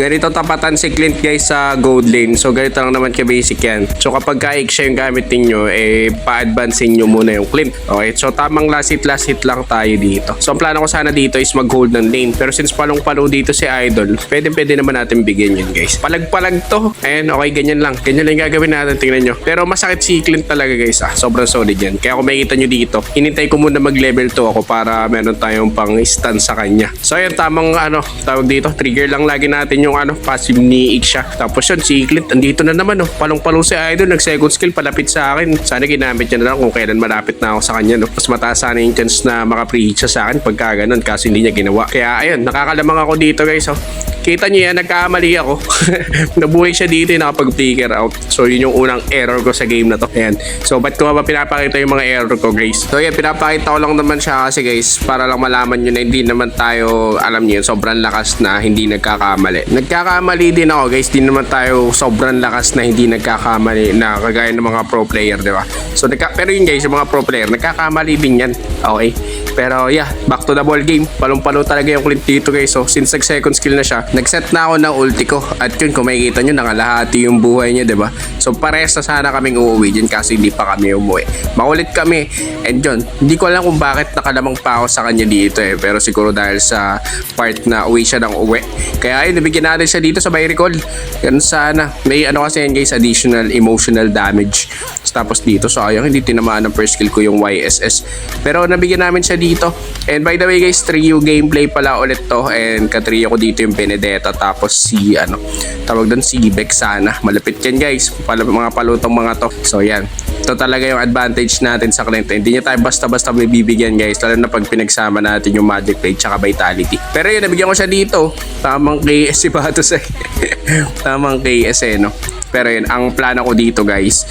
Ganito tapatan si Clint guys sa gold lane. So ganito lang naman ka-basic yan. So kapag ka siya yung gamit ninyo, eh pa-advancein nyo muna yung Clint. Okay, so tamang last hit last hit lang tayo dito. So ang plano ko sana dito is mag-hold ng lane. Pero since palong-palo dito si Idol, pwede pwede naman natin bigyan yun guys. Palag-palag to. Ayan, okay, ganyan lang. Ganyan lang yung gagawin natin. Tingnan nyo. Pero masakit si Clint talaga guys ah. Sobrang solid yan. Kaya kung makikita nyo dito, hinintay ko muna mag-level 2 ako para meron tayong pang stun sa kanya. So ayan, tamang ano, tawag dito, trigger lang lagi natin yung ano, passive ni Iksha. Tapos yun, si Clint, andito na naman oh. Palong-palong si Idol, nag second skill, palapit sa akin. Sana ginamit niya na lang kung kailan malapit na ako sa kanya. No? Mas mataas sana yung chance na maka-pre siya sa akin pagka ganun kasi hindi niya ginawa. Kaya ayun, nakakalamang ako dito guys. Oh. Kita niyo yan, nagkamali ako. Nabuhay siya dito yung nakapag-flicker out. So yun yung unang error ko sa game na to. Ayan. So ba't ko ba pinapakita yung mga error ko guys? So yan, pinapakita ko lang naman siya kasi guys, para lang malaman nyo na hindi naman tayo, alam niyo yun, sobrang lakas na hindi nagkakamali. Nagkakamali din ako guys, di naman tayo sobrang lakas na hindi nagkakamali na kagaya ng mga pro player, di ba? So pero yun guys, yung mga pro player, nagkakamali din yan. Okay? Pero yeah, back to the ball game. Palong-palo talaga yung Clint dito guys. So since nag second skill na siya, nag-set na ako ng ulti ko. At yun, kung makikita nyo, nakalahati yung buhay niya, di ba? So pares na sana kaming uuwi dyan kasi hindi pa kami umuwi. Makulit kami. And yun, hindi ko alam kung bakit nakalamang pa ako sa kanya dito eh. Pero siguro dahil sa part na uwi siya ng uwi. Kaya ayun, nabigyan natin siya dito sa recall. Yan sana. May ano kasi yan guys, additional emotional damage. Tapos dito, so ayun, hindi tinamaan ng first skill ko yung YSS. Pero nabigyan namin siya dito. And by the way guys, trio gameplay pala ulit to. And katrio ko dito yung Benedetta. Tapos si, ano, tawag doon si Vexana. Malapit yan guys. Pala, mga palutong mga to. So yan. Ito talaga yung advantage natin sa Clint. Hindi niya tayo basta-basta may bibigyan guys. Lalo na pag pinagsama natin yung Magic Blade tsaka Vitality. Pero yun, nabigyan ko siya dito. Tamang KS si Batos eh. Tamang KS eh, no? Pero yun, ang plano ko dito guys,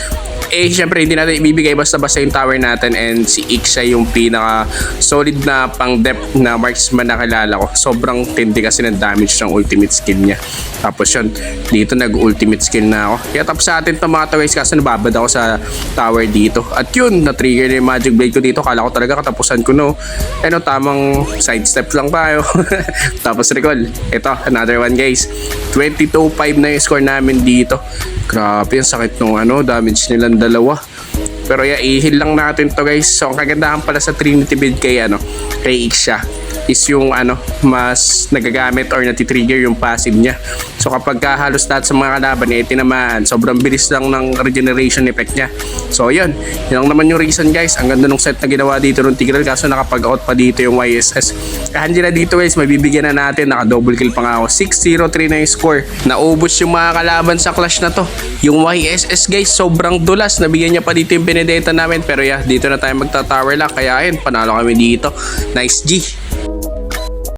eh syempre hindi natin ibibigay basta-basta yung tower natin and si Iksha yung pinaka solid na pang depth na marksman na kilala ko. Sobrang tindi kasi ng damage ng ultimate skill niya. Tapos yun, dito nag-ultimate skill na ako. Kaya tapos sa atin to mga to guys kasi nababad ako sa tower dito. At yun, na-trigger na yung magic blade ko dito. Kala ko talaga katapusan ko no. Eh no, tamang sidestep lang tayo. tapos recall. Ito, another one guys. 22-5 na yung score namin dito. Grabe, ang sakit nung ano, damage nilang dalawa. Pero yeah, i-heal lang natin to guys. So, ang kagandahan pala sa Trinity build kay, ano, kay Iksha is yung ano, mas nagagamit or natitrigger yung passive niya. So kapag ka halos lahat sa mga kalaban eh, tinamaan, sobrang bilis lang ng regeneration effect niya. So yun, yun lang naman yung reason guys. Ang ganda ng set na ginawa dito ng Tigreal kaso nakapag-out pa dito yung YSS. Kahandi na dito guys, may bibigyan na natin. Naka-double kill pa nga ako. 6-0-3 na yung score. Naubos yung mga kalaban sa clash na to. Yung YSS guys, sobrang dulas. Nabigyan niya pa dito yung Benedetta namin. Pero yeah, dito na tayo magta-tower lang. Kaya ayun, panalo kami dito. Nice G.